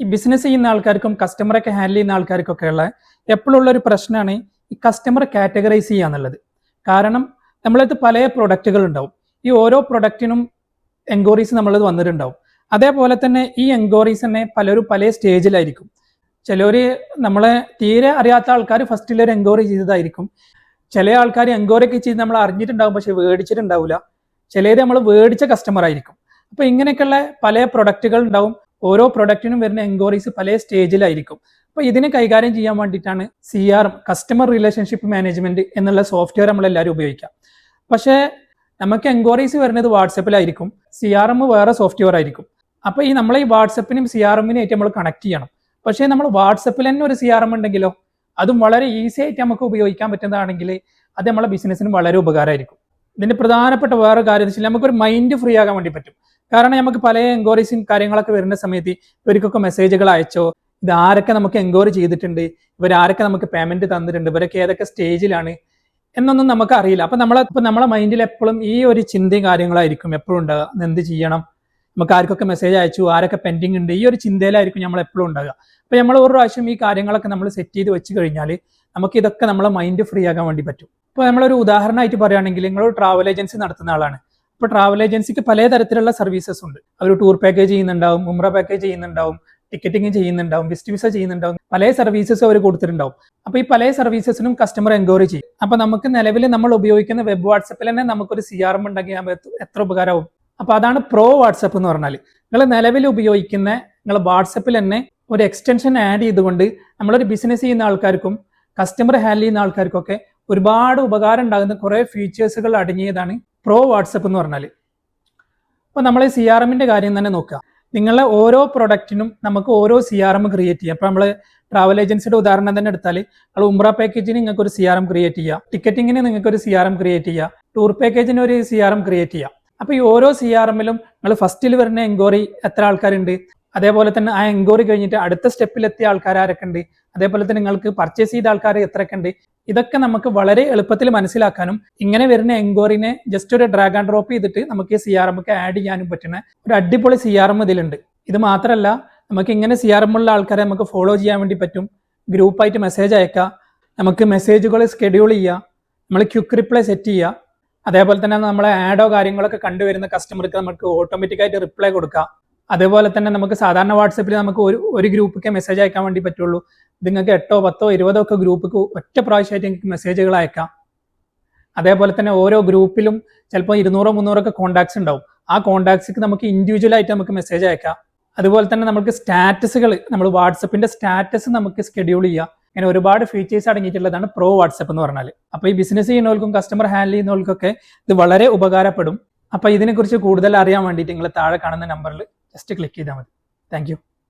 ഈ ബിസിനസ് ചെയ്യുന്ന ആൾക്കാർക്കും കസ്റ്റമറൊക്കെ ഹാൻഡിൽ ചെയ്യുന്ന ആൾക്കാർക്കൊക്കെ ഉള്ള എപ്പോഴും ഉള്ള ഒരു പ്രശ്നമാണ് ഈ കസ്റ്റമർ കാറ്റഗറൈസ് ചെയ്യുക എന്നുള്ളത്. കാരണം നമ്മളടുത്ത് പല പ്രൊഡക്റ്റുകൾ ഉണ്ടാവും ഈ ഓരോ പ്രൊഡക്റ്റിനും എൻക്വയറീസ് നമ്മളത് വന്നിട്ടുണ്ടാവും. അതേപോലെ തന്നെ ഈ എൻക്വയറീസ് തന്നെ പലരും പല സ്റ്റേജിലായിരിക്കും ചിലർ നമ്മളെ തീരെ അറിയാത്ത ആൾക്കാർ ഫസ്റ്റിൽ ഒരു എൻക്വയറി ചെയ്തതായിരിക്കും. ചില ആൾക്കാർ എൻക്വയറി ഒക്കെ ചെയ്ത് നമ്മൾ അറിഞ്ഞിട്ടുണ്ടാവും പക്ഷെ മേടിച്ചിട്ടുണ്ടാവില്ല ചിലത് നമ്മൾ മേടിച്ച കസ്റ്റമർ ആയിരിക്കും. അപ്പൊ ഇങ്ങനെയൊക്കെയുള്ള പല പ്രൊഡക്റ്റുകൾ ഉണ്ടാവും ഓരോ പ്രൊഡക്റ്റിനും വരുന്ന എൻക്വയറീസ് പല സ്റ്റേജിലായിരിക്കും അപ്പൊ ഇതിനെ കൈകാര്യം ചെയ്യാൻ വേണ്ടിയിട്ടാണ് C R customer relationship management എന്നുള്ള സോഫ്റ്റ്വെയർ നമ്മൾ എല്ലാവരും ഉപയോഗിക്കാം പക്ഷേ നമുക്ക് എൻക്വയറീസ് വരുന്നത് വാട്സപ്പിലായിരിക്കും സി ആർ എം വേറെ സോഫ്റ്റ്വെയർ ആയിരിക്കും. അപ്പൊ ഈ നമ്മളെ ഈ വാട്സപ്പിനും സി ആർ എമ്മിനും ആയിട്ട് നമ്മൾ കണക്ട് ചെയ്യണം. പക്ഷേ നമ്മൾ വാട്സപ്പിൽ തന്നെ ഒരു സി ആർ എം ഉണ്ടെങ്കിലോ അതും വളരെ ഈസി ആയിട്ട് നമുക്ക് ഉപയോഗിക്കാൻ പറ്റുന്നതാണെങ്കിൽ അത് നമ്മളെ ബിസിനസ്സിന് വളരെ ഉപകാരമായിരിക്കും. ഇതിന്റെ പ്രധാനപ്പെട്ട വേറെ കാര്യം എന്ന് വെച്ചാൽ നമുക്കൊരു മൈൻഡ് ഫ്രീ ആകാൻ വേണ്ടി പറ്റും. കാരണം നമുക്ക് പല എൻക്വയറീസും കാര്യങ്ങളൊക്കെ വരുന്ന സമയത്ത് ഇവർക്കൊക്കെ മെസ്സേജുകൾ അയച്ചോ ഇത് ആരൊക്കെ നമുക്ക് എൻക്വയറി ചെയ്തിട്ടുണ്ട് ഇവരാരൊക്കെ നമുക്ക് പേയ്മെന്റ് തന്നിട്ടുണ്ട് ഇവരൊക്കെ ഏതൊക്കെ സ്റ്റേജിലാണ് എന്നൊന്നും നമുക്ക് അറിയില്ല. അപ്പൊ നമ്മളെ ഇപ്പൊ നമ്മളെ മൈൻഡിൽ എപ്പോഴും ഈ ഒരു ചിന്തയും കാര്യങ്ങളായിരിക്കും എപ്പോഴും ഉണ്ടാകുക എന്ത് ചെയ്യണം? നമുക്ക് ആർക്കൊക്കെ മെസ്സേജ് അയച്ചു ആരൊക്കെ പെൻഡിങ് ഉണ്ട് ഈ ഒരു ചിന്തയിലായിരിക്കും നമ്മൾ എപ്പോഴും ഉണ്ടാകുക അപ്പൊ നമ്മൾ ഒരു പ്രാവശ്യം ഈ കാര്യങ്ങളൊക്കെ നമ്മൾ സെറ്റ് ചെയ്ത് വെച്ച് കഴിഞ്ഞാൽ നമുക്ക് ഇതൊക്കെ നമ്മളെ മൈൻഡ് ഫ്രീ ആകാൻ വേണ്ടി പറ്റും. ഇപ്പോൾ നമ്മളൊരു ഉദാഹരണമായിട്ട് പറയുകയാണെങ്കിൽ നിങ്ങളൊരു ട്രാവൽ ഏജൻസി നടത്തുന്ന ആളാണ്. ഇപ്പോൾ ട്രാവൽ ഏജൻസിക്ക് പല തരത്തിലുള്ള സർവീസസ് ഉണ്ട്. അവർ ടൂർ പാക്കേജ് ചെയ്യുന്നുണ്ടാവും ഉമ്ര പാക്കേജ് ചെയ്യുന്നുണ്ടാവും ടിക്കറ്റിംഗ് ചെയ്യുന്നുണ്ടാവും വിസ്റ്റ് വിസ ചെയ്യുന്നുണ്ടാവും പല സർവീസസ് അവർ കൊടുത്തിട്ടുണ്ടാവും. അപ്പോൾ ഈ പല സർവീസസിനും കസ്റ്റമർ എൻക്വയറി ചെയ്യും. അപ്പോൾ നമുക്ക് നിലവിൽ നമ്മൾ ഉപയോഗിക്കുന്ന വെബ് വാട്സപ്പിൽ തന്നെ നമുക്കൊരു സി ആർ എം ഉണ്ടെങ്കിൽ എത്ര ഉപകാരമാവും? അപ്പോൾ അതാണ് പ്രോ വാട്സപ്പ് എന്ന് പറഞ്ഞാൽ നിങ്ങൾ നിലവിൽ ഉപയോഗിക്കുന്ന നിങ്ങൾ വാട്സപ്പിൽ തന്നെ ഒരു എക്സ്റ്റൻഷൻ ആഡ് ചെയ്തുകൊണ്ട് നമ്മളൊരു ബിസിനസ് ചെയ്യുന്ന ആൾക്കാർക്കും കസ്റ്റമർ ഹാൻഡിൽ ചെയ്യുന്ന ആൾക്കാർക്കൊക്കെ ഒരുപാട് ഉപകാരം ഉണ്ടാകുന്ന കുറേ ഫീച്ചേഴ്സുകൾ അടങ്ങിയതാണ് പ്രോ വാട്സപ്പ് എന്ന് പറഞ്ഞാൽ അപ്പോൾ നമ്മൾ സി ആർ എമ്മിന്റെ കാര്യം തന്നെ നോക്കുക നിങ്ങളുടെ ഓരോ പ്രൊഡക്റ്റിനും നമുക്ക് ഓരോ സി ആർ എം ക്രിയേറ്റ് ചെയ്യാം. അപ്പോൾ നമ്മൾ ട്രാവൽ ഏജൻസിയുടെ ഉദാഹരണം തന്നെ എടുത്താൽ നമ്മൾ ഉംറ പാക്കേജിന് നിങ്ങൾക്ക് ഒരു സി ആർ എം ക്രിയേറ്റ് ചെയ്യാം. ടിക്കറ്റിങ്ങിന് നിങ്ങൾക്ക് ഒരു സി ആർ എം ക്രിയേറ്റ് ചെയ്യാം. ടൂർ പാക്കേജിന് ഒരു സി ആർ എം ക്രിയേറ്റ് ചെയ്യാം. അപ്പോൾ ഈ ഓരോ സി ആർ എമ്മിലും നിങ്ങൾ ഫസ്റ്റിൽ വരുന്ന എൻക്വയറി എത്ര ആൾക്കാരുണ്ട്? അതേപോലെ തന്നെ ആ എൻക്വയറി കഴിഞ്ഞിട്ട് അടുത്ത സ്റ്റെപ്പിൽ എത്തിയ ആൾക്കാർ ആരൊക്കെ ഉണ്ട്? അതേപോലെ തന്നെ നിങ്ങൾക്ക് പർച്ചേസ് ചെയ്ത ആൾക്കാർ എത്രയൊക്കെ ഉണ്ട്? ഇതൊക്കെ നമുക്ക് വളരെ എളുപ്പത്തിൽ മനസ്സിലാക്കാനും ഇങ്ങനെ വരുന്ന എൻക്വയറിനെ ജസ്റ്റ് ഒരു ഡ്രാഗ് ആൻഡ് ഡ്രോപ്പ് ചെയ്തിട്ട് നമുക്ക് സി ആർ എം ഒക്കെ ആഡ് ചെയ്യാനും പറ്റുന്ന ഒരു അടിപൊളി സി ആർ എം ഇതിലുണ്ട്. ഇത് മാത്രമല്ല നമുക്ക് ഇങ്ങനെ സി ആർ എം ഉള്ള ആൾക്കാരെ നമുക്ക് ഫോളോ ചെയ്യാൻ വേണ്ടി പറ്റും. ഗ്രൂപ്പായിട്ട് മെസ്സേജ് അയക്കാം. നമുക്ക് മെസ്സേജുകൾ സ്കെഡ്യൂൾ ചെയ്യാം നമ്മൾ ക്യുക്ക് റിപ്ലൈ സെറ്റ് ചെയ്യുക. അതേപോലെ തന്നെ നമ്മളെ ആഡോ കാര്യങ്ങളൊക്കെ കണ്ടുവരുന്ന കസ്റ്റമർക്ക് നമുക്ക് ഓട്ടോമാറ്റിക്കായിട്ട് റിപ്ലൈ കൊടുക്കാം. അതേപോലെ തന്നെ നമുക്ക് സാധാരണ വാട്സപ്പിൽ നമുക്ക് ഒരു ഒരു ഗ്രൂപ്പൊക്കെ മെസ്സേജ് അയക്കാൻ വേണ്ടി പറ്റുള്ളൂ. നിങ്ങൾക്ക് എട്ടോ പത്തോ ഇരുപതോ ഒക്കെ ഗ്രൂപ്പ് ഒറ്റ പ്രാവശ്യമായിട്ട് നിങ്ങൾക്ക് മെസ്സേജുകൾ അയക്കാം. അതേപോലെ തന്നെ ഓരോ ഗ്രൂപ്പിലും ചിലപ്പോൾ ഇരുന്നൂറോ മുന്നൂറോ ഒക്കെ കോൺടാക്ട്സ് ഉണ്ടാവും. ആ കോൺടാക്ട്സിക്ക് നമുക്ക് ഇൻഡിവിജ്വൽ ആയിട്ട് നമുക്ക് മെസ്സേജ് അയക്കാം. അതുപോലെ തന്നെ നമുക്ക് സ്റ്റാറ്റസുകൾ നമ്മൾ വാട്സപ്പിന്റെ സ്റ്റാറ്റസ് നമുക്ക് ഷെഡ്യൂൾ ചെയ്യാം. അങ്ങനെ ഒരുപാട് ഫീച്ചേഴ്സ് അടങ്ങിയിട്ടുള്ളതാണ് പ്രോ വാട്സപ്പ് എന്ന് പറഞ്ഞാൽ അപ്പോൾ ഈ ബിസിനസ് ചെയ്യുന്നവർക്കും കസ്റ്റമർ ഹാൻഡിൽ ചെയ്യുന്നവർക്കൊക്കെ ഇത് വളരെ ഉപകാരപ്പെടും. അപ്പോൾ ഇതിനെക്കുറിച്ച് കൂടുതൽ അറിയാൻ വേണ്ടിയിട്ട് നിങ്ങൾ താഴെ കാണുന്ന നമ്പറിൽ ജസ്റ്റ് ക്ലിക്ക് ചെയ്താൽ മതി. താങ്ക്